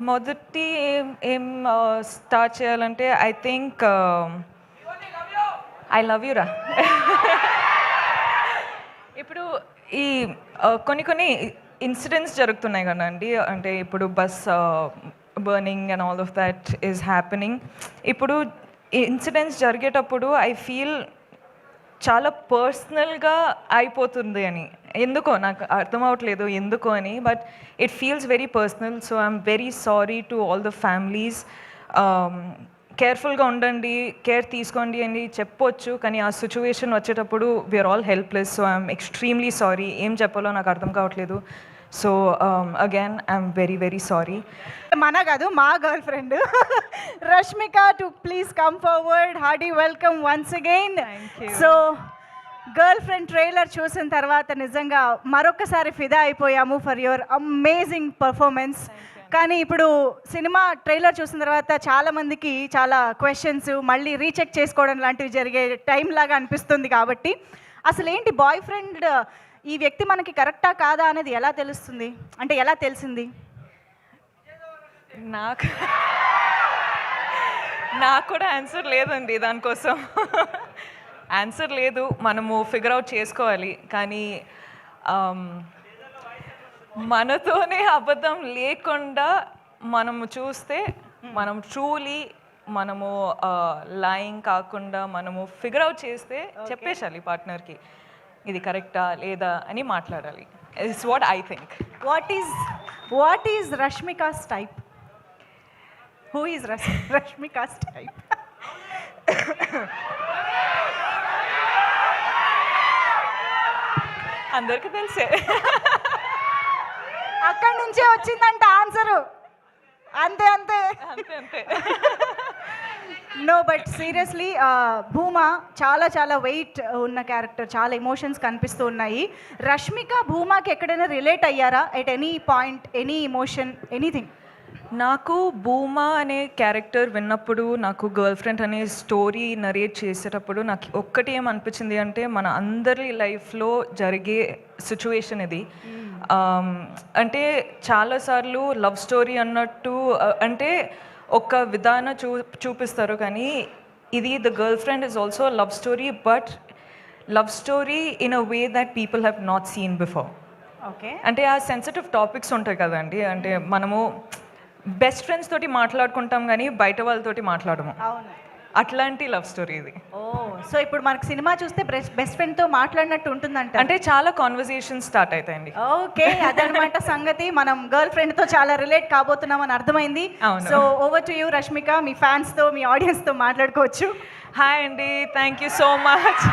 మొదటి ఏం ఏం స్టార్ట్ చేయాలంటే ఐ థింక్ ఐ లవ్ యూరా ఇప్పుడు ఈ కొన్ని కొన్ని ఇన్సిడెంట్స్ జరుగుతున్నాయి కదండి. అంటే ఇప్పుడు bus burning and all of that is happening. ఇప్పుడు ఇన్సిడెంట్స్ జరిగేటప్పుడు ఐ ఫీల్ చాలా పర్సనల్గా అయిపోతుంది అని. ఎందుకో నాకు అర్థం అవ్వట్లేదు ఎందుకో అని but it feels very personal so I'm very sorry to all the families కేర్ఫుల్గా ఉండండి కేర్ తీసుకోండి అని చెప్పొచ్చు కానీ ఆ సిచ్యువేషన్ వచ్చేటప్పుడు we're all helpless so I'm extremely sorry ఏం చెప్పాలో నాకు అర్థం కావట్లేదు. So again I'm very very sorry మన కాదు మా girlfriend Rashmika to please come forward heartily welcome once again Thank you. So girlfriend trailer చూసిన తర్వాత నిజంగా మరొకసారి ఫిదా అయిపోయాము ఫర్ యువర్ అమేజింగ్ పర్ఫార్మెన్స్ కానీ ఇప్పుడు సినిమా ట్రైలర్ చూసిన తర్వాత చాలా మందికి చాలా క్వశ్చన్స్ మళ్ళీ రీచెక్ చేసుకోవడం లాంటివి జరిగే టైం లాగా అనిపిస్తుంది కాబట్టి. అసలు ఏంటి బాయ్ ఫ్రెండ్ ఈ వ్యక్తి మనకి కరెక్టా కాదా అనేది ఎలా తెలుస్తుంది? అంటే ఎలా తెలిసింది? నాకు నాకు కూడా ఆన్సర్ లేదండి దానికోసం. ఆన్సర్ లేదు మనము ఫిగర్ అవుట్ చేసుకోవాలి. కానీ um, మనతోనే అబద్ధం లేకుండా మనము చూస్తే మనం ట్రూలీ మనము లైంగ్ కాకుండా మనము ఫిగర్ అవుట్ చేస్తే చెప్పేసాలి పార్ట్నర్కి ఇది కరెక్టా లేదా అని మాట్లాడాలి. It's what I think what is what is Rashmika's type who is Rash Rashmika's type అందరికీ తెలిసే. అక్కడి నుంచే వచ్చిందంట ఆన్సరు అంతే అంతే. అంతే అంతే. నో బట్ సీరియస్లీ భూమా చాలా చాలా వెయిట్ ఉన్న క్యారెక్టర్ చాలా ఎమోషన్స్ కనిపిస్తూ ఉన్నాయి. రష్మిక భూమాకి ఎక్కడైనా రిలేట్ అయ్యారా? At any point any emotion anything నాకు భూమా అనే క్యారెక్టర్ విన్నప్పుడు నాకు గర్ల్ ఫ్రెండ్ అనే స్టోరీ నరేట్ చేసేటప్పుడు నాకు ఒక్కటి ఏం అనిపించింది అంటే మన అందరి లైఫ్లో జరిగే సిచ్యువేషన్ ఇది. Um, అంటే చాలాసార్లు లవ్ స్టోరీ అన్నట్టు uh, అంటే ఒక విధానం చూ చూపిస్తారు కానీ ఇది the girlfriend is also love story but love story in a way that people have not seen before okay అంటే ఆ సెన్సిటివ్ టాపిక్స్ ఉంటాయి కదండి. అంటే మనము బెస్ట్ ఫ్రెండ్స్ తోటి మాట్లాడుకుంటాం కానీ బయట వాళ్ళతోటి మాట్లాడము. అవును. అట్లాంటి లవ్ స్టోరీ ఇది. ఓ సో ఇప్పుడు మనకు సినిమా చూస్తే బెస్ట్ ఫ్రెండ్తో మాట్లాడినట్టు ఉంటుందంట. అంటే చాలా కాన్వర్జేషన్ స్టార్ట్ అవుతాయండి ఓకే అదనమాట సంగతి. మనం గర్ల్ ఫ్రెండ్తో చాలా రిలేట్ కాబోతున్నాం అని అర్థమైంది. So over to you Rashmika. మీ ఫ్యాన్స్తో మీ ఆడియన్స్తో మాట్లాడుకోవచ్చు. హాయ్ అండి. Thank you so much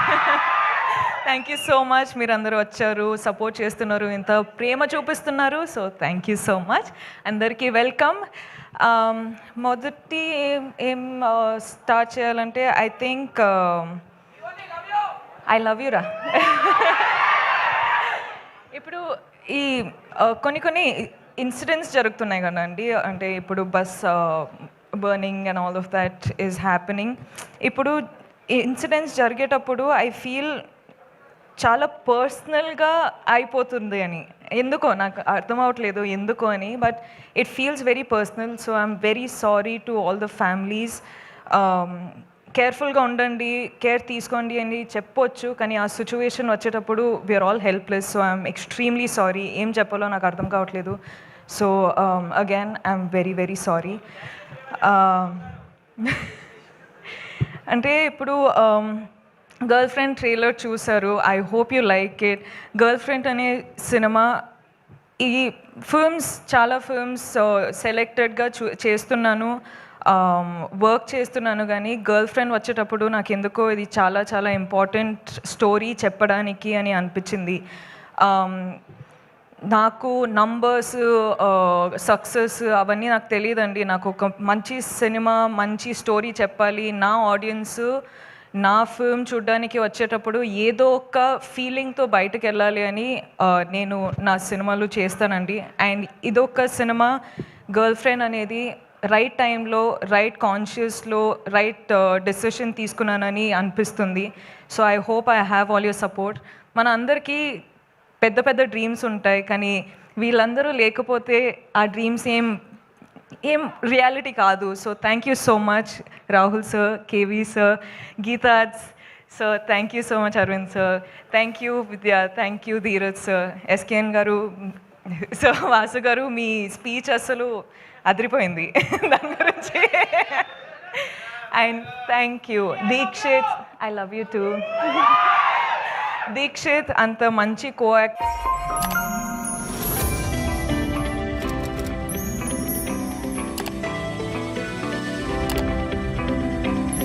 thank you so much మీరు అందరూ వచ్చారు సపోర్ట్ చేస్తున్నారు ఇంత ప్రేమ చూపిస్తున్నారు. So thank you so much అందరికీ వెల్కమ్ um, మొదటి ఏం ఏం uh, స్టార్ట్ చేయాలంటే ఐ థింక్ ఐ లవ్ యురా ఇప్పుడు ఈ uh, కొన్ని కొన్ని ఇన్సిడెంట్స్ జరుగుతున్నాయి కదండి. అంటే ఇప్పుడు bus burning and all of that is happening ఇప్పుడు ఇన్సిడెంట్స్ జరిగేటప్పుడు ఐ ఫీల్ చాలా పర్సనల్గా అయిపోతుంది అని. ఎందుకో నాకు అర్థం అవ్వట్లేదు ఎందుకో అని but it feels very personal so I'm very sorry to all the families కేర్ఫుల్గా ఉండండి కేర్ తీసుకోండి అని చెప్పొచ్చు కానీ ఆ సిచ్యువేషన్ వచ్చేటప్పుడు we are all helpless so I'm extremely sorry ఏం చెప్పాలో నాకు అర్థం కావట్లేదు. So again I'm very very sorry అంటే ఇప్పుడు um, గర్ల్ ఫ్రెండ్ ట్రైలర్ చూసారు I hope you like it girlfriend అనే సినిమా ఈ ఫిల్మ్స్ చాలా ఫిల్మ్స్ సెలెక్టెడ్గా uh, చూ చేస్తున్నాను. Um, వర్క్ చేస్తున్నాను కానీ గర్ల్ ఫ్రెండ్ వచ్చేటప్పుడు నాకు ఎందుకో ఇది చాలా చాలా ఇంపార్టెంట్ స్టోరీ చెప్పడానికి అని అనిపించింది. Um, నాకు నంబర్స్ సక్సెస్ uh, అవన్నీ నాకు తెలియదండి నాకు ఒక మంచి సినిమా మంచి స్టోరీ చెప్పాలి. నా ఆడియన్స్ నా ఫిల్మ్ చూడడానికి వచ్చేటప్పుడు ఏదో ఒక ఫీలింగ్తో బయటకు వెళ్ళాలి అని నేను నా సినిమాలు చేస్తానండి. అండ్ ఇదొక సినిమా గర్ల్ ఫ్రెండ్ అనేది రైట్ టైంలో రైట్ కాన్షియస్లో రైట్ డెసిషన్ తీసుకున్నానని అనిపిస్తుంది. So I hope I have all your support మన అందరికీ పెద్ద పెద్ద డ్రీమ్స్ ఉంటాయి కానీ వీళ్ళందరూ లేకపోతే ఆ డ్రీమ్స్ ఏం ఏం రియాలిటీ కాదు. So thank you so much Rahul sir KV sir గీతాజ్ sir thank you so much Aravind sir thank you Vidya thank you Dheeraj sir SKN గారు సో వాసు గారు మీ స్పీచ్ అసలు అదిరిపోయింది. దాని గురించి. And thank you Deekshith I love you too Deekshith అంత మంచి కోయాక్ట్